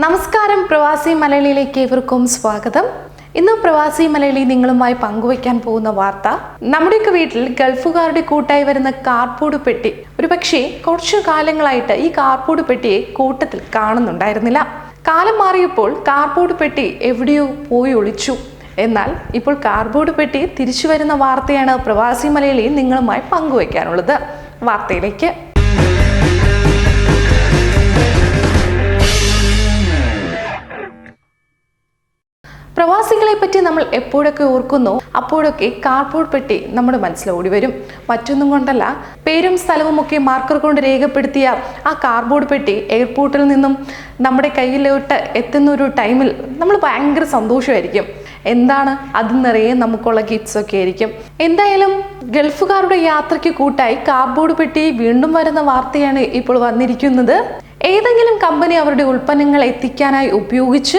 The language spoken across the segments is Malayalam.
നമസ്കാരം പ്രവാസി മലയാളിയിലേക്ക് ഏവർക്കും സ്വാഗതം. ഇന്ന് പ്രവാസി മലയാളി നിങ്ങളുമായി പങ്കുവയ്ക്കാൻ പോകുന്ന വാർത്ത നമ്മുടെയൊക്കെ വീട്ടിൽ ഗൾഫുകാരുടെ കൂട്ടായി വരുന്ന കാർപൂട് പെട്ടി. ഒരു പക്ഷേ കുറച്ചു കാലങ്ങളായിട്ട് ഈ കാർപൂട് പെട്ടിയെ കൂട്ടത്തിൽ കാണുന്നുണ്ടായിരുന്നില്ല. കാലം മാറിയപ്പോൾ കാർപൂട് പെട്ടി എവിടെയോ പോയി ഒളിച്ചു. എന്നാൽ ഇപ്പോൾ കാർബോർഡ് പെട്ടി തിരിച്ചു വരുന്ന വാർത്തയാണ് പ്രവാസി മലയാളി നിങ്ങളുമായി പങ്കുവയ്ക്കാനുള്ളത്. വാർത്തയിലേക്ക്. പ്രവാസികളെ പറ്റി നമ്മൾ എപ്പോഴൊക്കെ ഓർക്കുന്നോ അപ്പോഴൊക്കെ കാർഡ്ബോർഡ് പെട്ടി നമ്മുടെ മനസ്സിൽ ഓടി വരും മറ്റൊന്നും കൊണ്ടല്ല പേരും സ്ഥലവും ഒക്കെ മാർക്കർ കൊണ്ട് രേഖപ്പെടുത്തിയ ആ കാർഡ്ബോർഡ് പെട്ടി എയർപോർട്ടിൽ നിന്നും നമ്മുടെ കയ്യിലോട്ട് എത്തുന്ന ഒരു ടൈമിൽ നമ്മൾ ഭയങ്കര സന്തോഷമായിരിക്കും. എന്താണ്? അത് നിറയെ നമുക്കുള്ള ഗിഫ്റ്റ്സ് ഒക്കെ ആയിരിക്കും. എന്തായാലും ഗൾഫുകാരുടെ യാത്രയ്ക്ക് കൂട്ടായി കാർഡ്ബോർഡ് പെട്ടി വീണ്ടും വരുന്ന വാർത്തയാണ് ഇപ്പോൾ വന്നിരിക്കുന്നത്. ഏതെങ്കിലും കമ്പനി അവരുടെ ഉൽപ്പന്നങ്ങൾ എത്തിക്കാനായി ഉപയോഗിച്ച്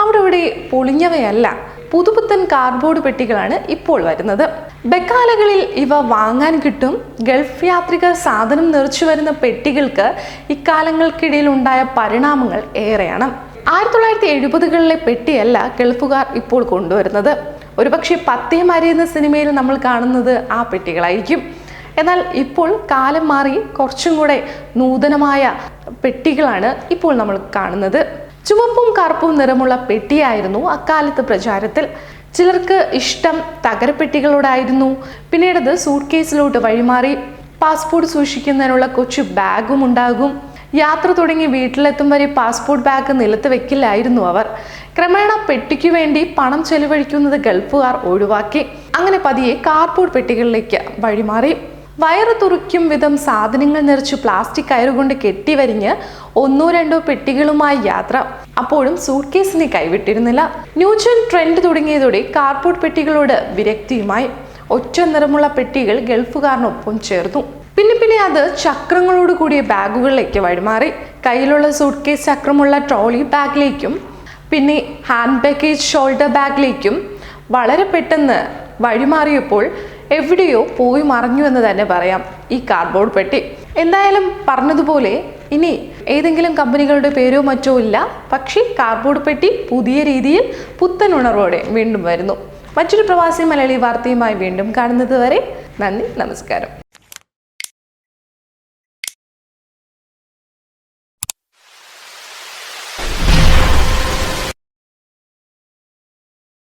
അവിടെ ഇവിടെ പൊളിഞ്ഞവയല്ല. പുതുപുത്തൻ കാർഡ്ബോർഡ് പെട്ടികളാണ് ഇപ്പോൾ വരുന്നത്. ബക്കാലകളിൽ ഇവ വാങ്ങാൻ കിട്ടും. ഗൾഫ് യാത്രികർ സാധനം നിറച്ചു വരുന്ന പെട്ടികൾക്ക് ഇക്കാലങ്ങൾക്കിടയിൽ ഉണ്ടായ പരിണാമങ്ങൾ ഏറെയാണ്. ആയിരത്തി തൊള്ളായിരത്തി എഴുപതുകളിലെ പെട്ടിയല്ല ഗൾഫുകാർ ഇപ്പോൾ കൊണ്ടുവരുന്നത്. ഒരുപക്ഷെ പത്തേ എന്ന സിനിമയിൽ നമ്മൾ കാണുന്നത് ആ പെട്ടികളായിരിക്കും. എന്നാൽ ഇപ്പോൾ കാലം മാറി കുറച്ചും കൂടെ നൂതനമായ പെട്ടികളാണ് ഇപ്പോൾ നമ്മൾ കാണുന്നത്. ചുവപ്പും കറുപ്പും നിറമുള്ള പെട്ടിയായിരുന്നു അക്കാലത്ത് പ്രചാരത്തിൽ. ചിലർക്ക് ഇഷ്ടം തകരപ്പെട്ടികളോടായിരുന്നു. പിന്നീടത് സൂട്ട് കേസിലോട്ട് വഴിമാറി. പാസ്പോർട്ട് സൂക്ഷിക്കുന്നതിനുള്ള കൊച്ചു ബാഗും ഉണ്ടാകും. യാത്ര തുടങ്ങി വീട്ടിലെത്തും വരെ പാസ്പോർട്ട് ബാഗ് നിലത്ത് വെക്കില്ലായിരുന്നു അവർ. ക്രമേണ പെട്ടിക്കു വേണ്ടി പണം ചെലവഴിക്കുന്നത് ഗൾഫുകാർ ഒഴിവാക്കി. അങ്ങനെ പതിയെ കാർപോർട്ട് പെട്ടികളിലേക്ക് വഴിമാറി. വയറ് വിധം സാധനങ്ങൾ നിറച്ച് പ്ലാസ്റ്റിക് കയറുകൊണ്ട് കെട്ടിവരിഞ്ഞ് ഒന്നോ രണ്ടോ പെട്ടികളുമായി യാത്ര. അപ്പോഴും സൂട്ട് കേസിനെ കൈവിട്ടിരുന്നില്ല. ന്യൂജൻ ട്രെൻഡ് തുടങ്ങിയതോടെ കാർഡ്ബോർഡ് പെട്ടികളോട് വിരക്തിയുമായി. ഒറ്റ നിറമുള്ള പെട്ടികൾ ഗൾഫുകാരനൊപ്പം ചേർന്നു. പിന്നെ പിന്നെ അത് ചക്രങ്ങളോട് കൂടിയ ബാഗുകളിലേക്ക് വഴിമാറി. കയ്യിലുള്ള സൂട്ട് കേസ് ചക്രമുള്ള ട്രോളി ബാഗിലേക്കും പിന്നെ ഹാൻഡ് ബാഗേജ് ഷോൾഡർ ബാഗിലേക്കും വളരെ പെട്ടെന്ന് വഴിമാറിയപ്പോൾ എവിടെയോ പോയി മറഞ്ഞു എന്ന് തന്നെ പറയാം ഈ കാർഡ്ബോർഡ് പെട്ടി. എന്തായാലും പറഞ്ഞതുപോലെ ഇനി ഏതെങ്കിലും കമ്പനികളുടെ പേരോ മറ്റോ ഇല്ല. പക്ഷേ കാർഡ്ബോർഡ് പെട്ടി പുതിയ രീതിയിൽ പുത്തൻ ഉണർവോടെ വീണ്ടും വരുന്നു. മറ്റൊരു പ്രവാസി മലയാളി വാർത്തയുമായി വീണ്ടും കാണുന്നത് വരെ നന്ദി നമസ്കാരം.